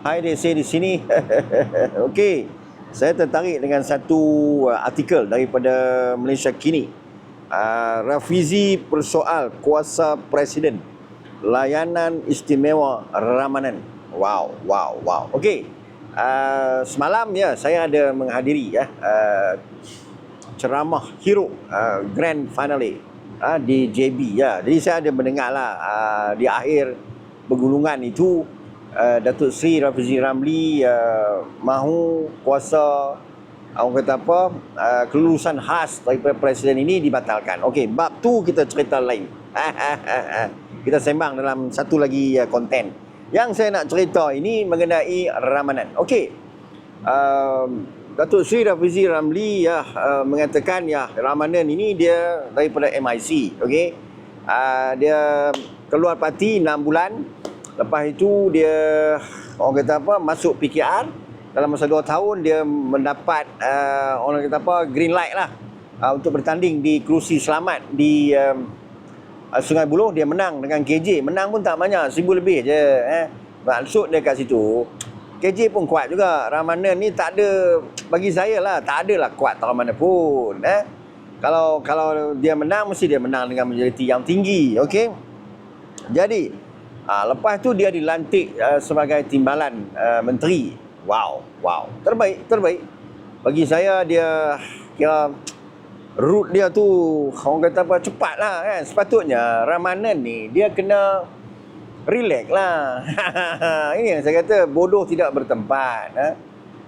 Hai Desi di sini. Okey. Saya tertarik dengan satu uh, artikel daripada Malaysia Kini. Uh, Rafizi persoal kuasa presiden. Layanan istimewa Ramanan. Wow, wow, wow. Okey. Uh, semalam ya saya ada menghadiri ya ceramah hero grand finale di JB ya. Jadi saya ada mendengarlah di akhir bergulungan itu uh, Datuk Seri Rafizi Ramli uh, mahu kuasa orang kata apa uh, kelulusan khas daripada presiden ini dibatalkan. Okey, bab tu kita cerita lain. kita sembang dalam satu lagi uh, konten. Yang saya nak cerita ini mengenai Ramadan. Okey. Uh, Datuk Seri Rafizi Ramli ya uh, mengatakan ya Ramadan ini dia daripada MIC, okey. Uh, dia keluar parti 6 bulan Lepas itu dia orang kata apa masuk PKR dalam masa 2 tahun dia mendapat uh, orang kata apa green light lah. Uh, untuk bertanding di kerusi selamat di uh, Sungai Buloh dia menang dengan KJ menang pun tak banyak seribu lebih je eh. Maksud dia kat situ KJ pun kuat juga. Ramanan ni tak ada bagi saya lah tak ada lah kuat tak mana pun eh. Kalau kalau dia menang mesti dia menang dengan majoriti yang tinggi okey? Jadi Ha, lepas tu dia dilantik uh, sebagai timbalan uh, menteri. Wow, wow. Terbaik, terbaik. Bagi saya dia kira root dia tu orang kata apa cepat lah kan. Sepatutnya Ramanan ni dia kena relax lah. Ini yang saya kata bodoh tidak bertempat. Ha?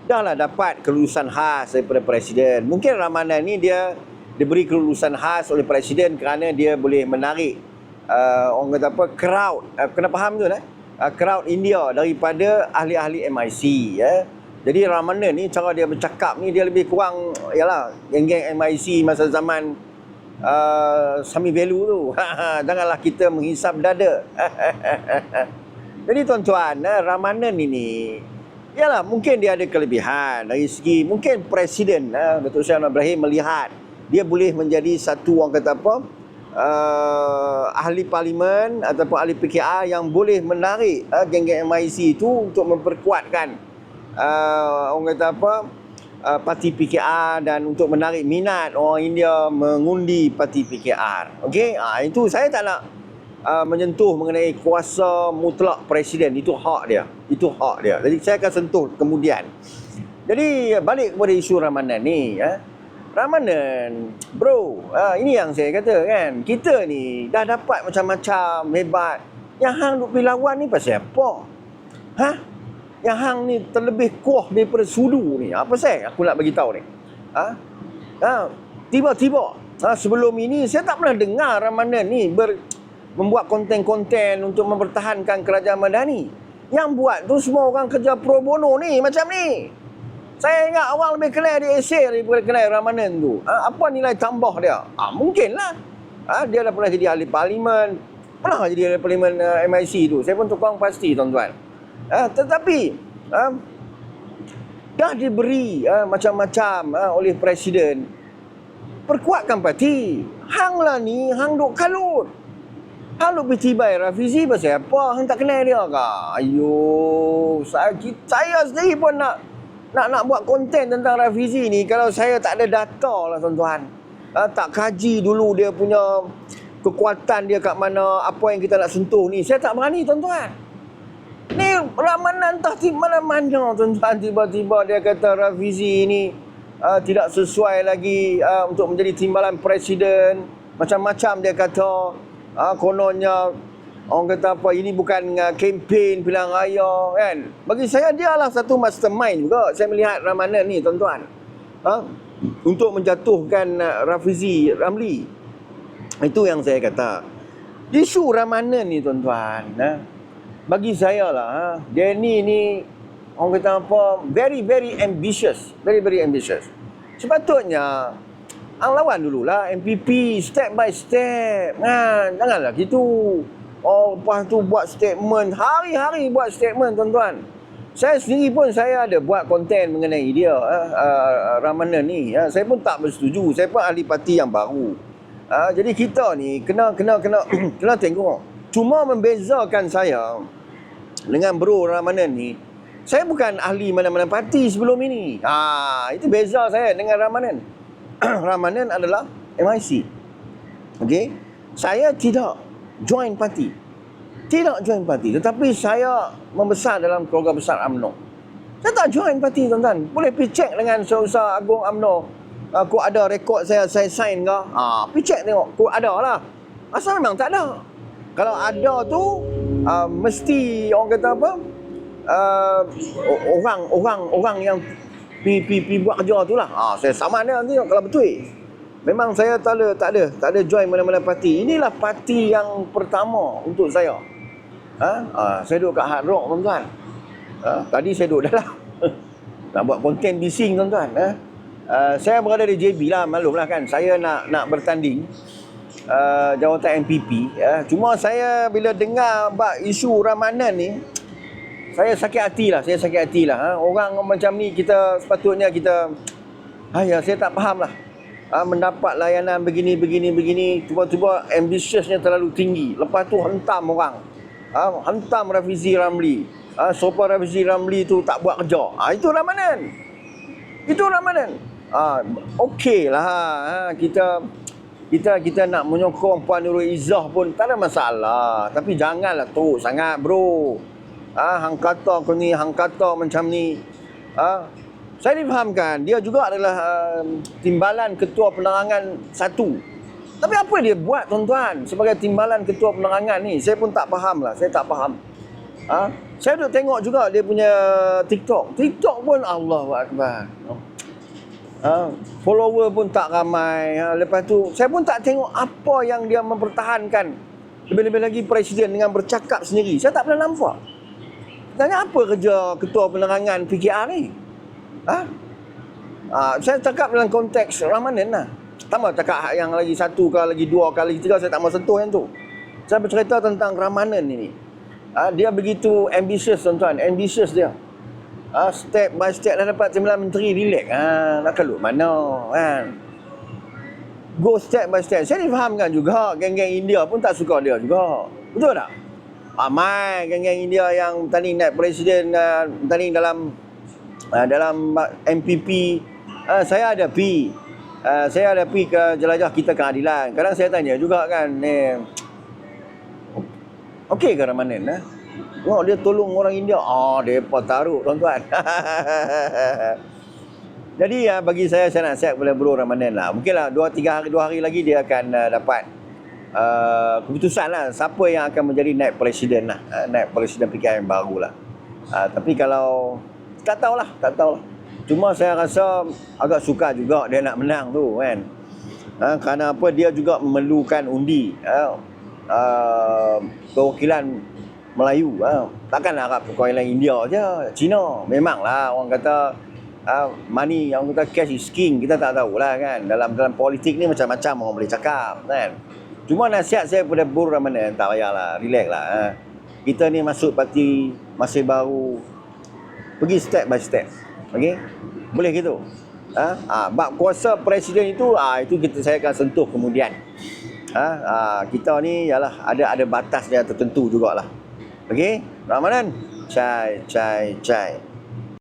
Dah lah dapat kelulusan khas daripada presiden. Mungkin Ramanan ni dia diberi kelulusan khas oleh presiden kerana dia boleh menarik uh, orang kata apa crowd. Uh, kena faham tu eh? Uh, crowd India daripada ahli-ahli MIC ya. Jadi Ramanan ni cara dia bercakap ni dia lebih kurang yalah geng-geng MIC masa zaman uh, Sami Value tu. Janganlah kita menghisap dada. Jadi tuan-tuan uh, Ramanan ini Yalah, mungkin dia ada kelebihan. Dari segi mungkin presiden uh, Datuk Seri Ibrahim melihat dia boleh menjadi satu orang kata apa uh, ahli parlimen ataupun ahli PKR yang boleh menarik uh, geng-geng MIC itu untuk memperkuatkan uh, orang kata apa uh, parti PKR dan untuk menarik minat orang India mengundi parti PKR. Okey, uh, itu saya tak nak uh, menyentuh mengenai kuasa mutlak presiden itu hak dia. Itu hak dia. Jadi saya akan sentuh kemudian. Jadi balik kepada isu Ramadan ni ya. Ramanan, bro, uh, ini yang saya kata kan. Kita ni dah dapat macam-macam hebat. Yang hang duk pergi lawan ni pasal apa? Ha? Yang hang ni terlebih kuah daripada sudu ni. Apa saya? Aku nak bagi tahu ni. Ha? Ha? Tiba-tiba ha, sebelum ini saya tak pernah dengar Ramanan ni ber, membuat konten-konten untuk mempertahankan kerajaan Madani. Yang buat tu semua orang kerja pro bono ni macam ni. Saya ingat awal lebih kenal dia esay daripada kenal Ramanan tu. Ha, apa nilai tambah dia? Ha, mungkinlah. Ha, dia dah pernah jadi ahli parlimen. Pernah jadi ahli parlimen uh, MIC tu. Saya pun tukang pasti tuan-tuan. Ha, tetapi ha, dah diberi ha, macam-macam ha, oleh presiden. Perkuatkan parti. Hang lah ni, hang duk kalut. Hang duk bertibai Rafizi pasal apa? Hang tak kenal dia ke? Ayuh, saya, saya sendiri pun nak nak nak buat konten tentang Rafizi ni kalau saya tak ada data lah tuan-tuan. Uh, tak kaji dulu dia punya kekuatan dia kat mana, apa yang kita nak sentuh ni. Saya tak berani tuan-tuan. Ni Ramanan entah di mana-mana tuan-tuan. Tiba-tiba dia kata Rafizi ni uh, tidak sesuai lagi uh, untuk menjadi timbalan presiden. Macam-macam dia kata. Uh, kononnya Orang kata apa ini bukan uh, kempen pilihan raya kan. Bagi saya dia lah satu mastermind juga. Saya melihat Ramanan ni tuan-tuan. Ha? Untuk menjatuhkan uh, Rafizi Ramli. Itu yang saya kata. Isu Ramanan ni tuan-tuan. Ha? Bagi saya lah. Ha? Ni ni orang kata apa very very ambitious. Very very ambitious. Sepatutnya Ang lawan dululah MPP step by step. Ha, janganlah gitu. Oh, lepas tu buat statement. Hari-hari buat statement, tuan-tuan. Saya sendiri pun saya ada buat konten mengenai dia, uh, uh, Ramanan ni. Uh, saya pun tak bersetuju. Saya pun ahli parti yang baru. Uh, jadi kita ni kena kena kena kena tengok. Cuma membezakan saya dengan bro Ramanan ni, Saya bukan ahli mana-mana parti sebelum ini. Ha, itu beza saya dengan Ramanan. Ramanan adalah MIC. Okey. Saya tidak join parti. Tidak join parti. Tetapi saya membesar dalam keluarga besar UMNO. Saya tak join parti tuan-tuan. Boleh pergi check dengan Saudara Agung UMNO. Aku ada rekod saya, saya sign ke. Ha, pergi check tengok. Aku ada lah. Asal memang tak ada. Kalau ada tu, uh, mesti orang kata apa? Uh, orang orang orang yang pi pi pi buat kerja tu lah. Ha, saya sama dia nanti kalau betul. Memang saya tak ada tak ada tak ada join mana-mana parti. Inilah parti yang pertama untuk saya. Ha? ha saya duduk kat Hard Rock tuan-tuan. Ha? tadi saya duduk dalam nak buat konten bising tuan-tuan. Ha? Uh, saya berada di JB lah, maklumlah kan. Saya nak nak bertanding uh, jawatan MPP. Ya. Cuma saya bila dengar bak isu Ramanan ni, saya sakit hati lah. Saya sakit hati lah. Ha? Orang macam ni kita sepatutnya kita, ayah saya tak faham lah. Ha? Mendapat layanan begini, begini, begini. Cuba-cuba ambitiousnya terlalu tinggi. Lepas tu hentam orang. Ha? Hentam Rafizi Ramli. Ha? Sopa Rafizi Ramli tu tak buat kerja. Ha? Itu Ramanan. Itu Ramadan. Ha, Okey lah. Ha, kita kita kita nak menyokong Puan Nurul Izzah pun tak ada masalah. Tapi janganlah teruk sangat bro. Ah, ha, hang kata kau ni, hang kata macam ni. Ah, ha, saya difahamkan dia juga adalah uh, timbalan ketua penerangan satu. Tapi apa dia buat tuan-tuan sebagai timbalan ketua penerangan ni? Saya pun tak faham lah. Saya tak faham. Ah, ha? saya duk tengok juga dia punya TikTok. TikTok pun Allahu Akbar. Ha, follower pun tak ramai. Ha, lepas tu saya pun tak tengok apa yang dia mempertahankan. Lebih-lebih lagi presiden dengan bercakap sendiri. Saya tak pernah nampak. Tanya apa kerja ketua penerangan PKR ni? Ha? Ha, saya cakap dalam konteks Ramadan lah. Tak mahu cakap yang lagi satu ke lagi dua ke lagi tiga. Saya tak mahu sentuh yang tu. Saya bercerita tentang Ramadan ini. Ha, dia begitu ambitious tuan-tuan. Ambitious dia. Ah, step by step dah dapat sembilan menteri relax. Ah, nak keluar mana kan? Go step by step. Saya difahamkan juga geng-geng India pun tak suka dia juga. Betul tak? Ramai geng-geng India yang tanding naik presiden uh, tanding dalam uh, dalam MPP. Uh, saya ada pi. Uh, saya ada pi ke jelajah kita keadilan. Kadang saya tanya juga kan, ni Okey ke Ramanan? Eh? Oh, dia tolong orang India. Ah, depa taruh tuan-tuan. Jadi ya bagi saya saya nak siap kepada Bro Ramadan lah. Mungkinlah 2 3 hari 2 hari lagi dia akan uh, dapat uh, keputusan lah siapa yang akan menjadi naib presiden lah. Uh, naib presiden PKM baru lah. Uh, tapi kalau tak tahulah, tak tahulah. Cuma saya rasa agak suka juga dia nak menang tu kan. Uh, kerana apa dia juga memerlukan undi. Uh, uh, perwakilan Melayu ha. Takkan Arab yang India je Cina Memanglah orang kata ha, Money yang kata cash is king Kita tak tahulah kan Dalam dalam politik ni macam-macam orang boleh cakap kan Cuma nasihat saya kepada Bur Ramadan Tak payahlah Relax lah ha. Kita ni masuk parti Masih baru Pergi step by step Okay Boleh gitu ha? Ha, bab kuasa presiden itu ha, Itu kita saya akan sentuh kemudian ha? Ha, Kita ni Yalah ada ada batas yang tertentu jugalah Okey, Ramadan. Chai, chai, chai.